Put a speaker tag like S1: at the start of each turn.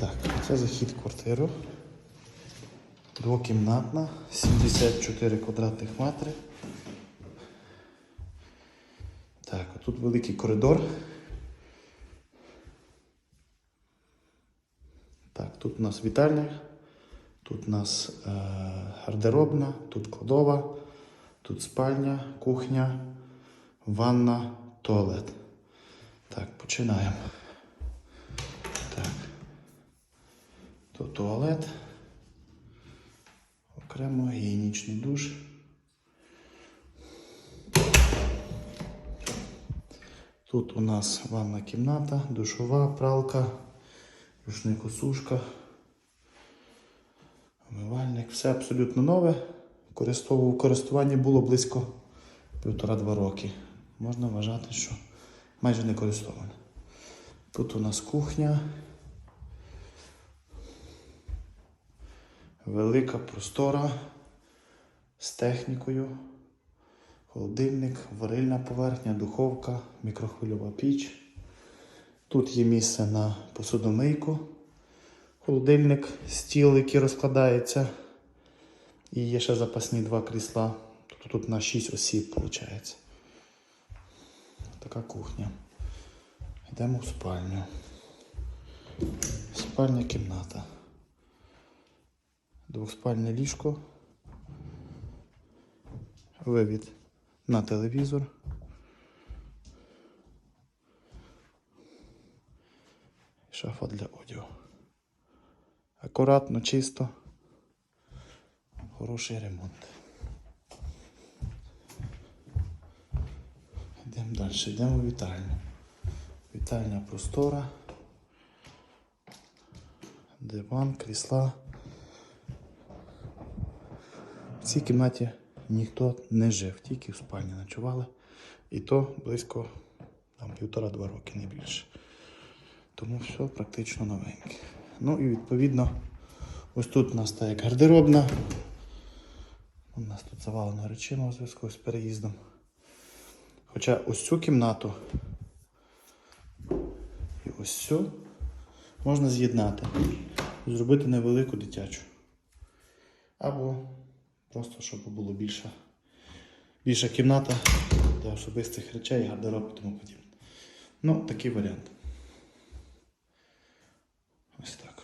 S1: Так, це захід квартиру. Двокімнатна, 74 квадратних метри. Так, тут великий коридор. Так, тут у нас вітальня, тут у нас е, гардеробна, тут кладова, тут спальня, кухня, ванна, туалет. Так, починаємо. Тут туалет. Окремо гігієнічний душ. Тут у нас ванна кімната, душова, пралка, рушникосушка, умивальник. Все абсолютно нове. Користовував в користуванні було близько півтора-два роки. Можна вважати, що майже не користоване. Тут у нас кухня. Велика простора з технікою. Холодильник, варильна поверхня, духовка, мікрохвильова піч. Тут є місце на посудомийку, холодильник, стіл, який розкладається. І є ще запасні два крісла. Тобто тут на 6 осіб виходить. Така кухня. Йдемо в спальню. Спальня кімната. Двохспальне ліжко. Вивід на телевізор. Шафа для одягу. Акуратно, чисто. Хороший ремонт. Йдемо далі, йдемо в вітальню. Вітальня простора. Диван, крісла. В цій кімнаті ніхто не жив, тільки в спальні ночували. І то близько півтора-два роки, не більше. Тому все практично новеньке. Ну і відповідно, ось тут у нас та як гардеробна. У нас тут завалено речима у зв'язку з переїздом. Хоча ось цю кімнату і ось цю можна з'єднати, зробити невелику дитячу. Або просто щоб було більша, більша кімната для особистих речей, гардероб і тому подібне. Ну, такий варіант. Ось так.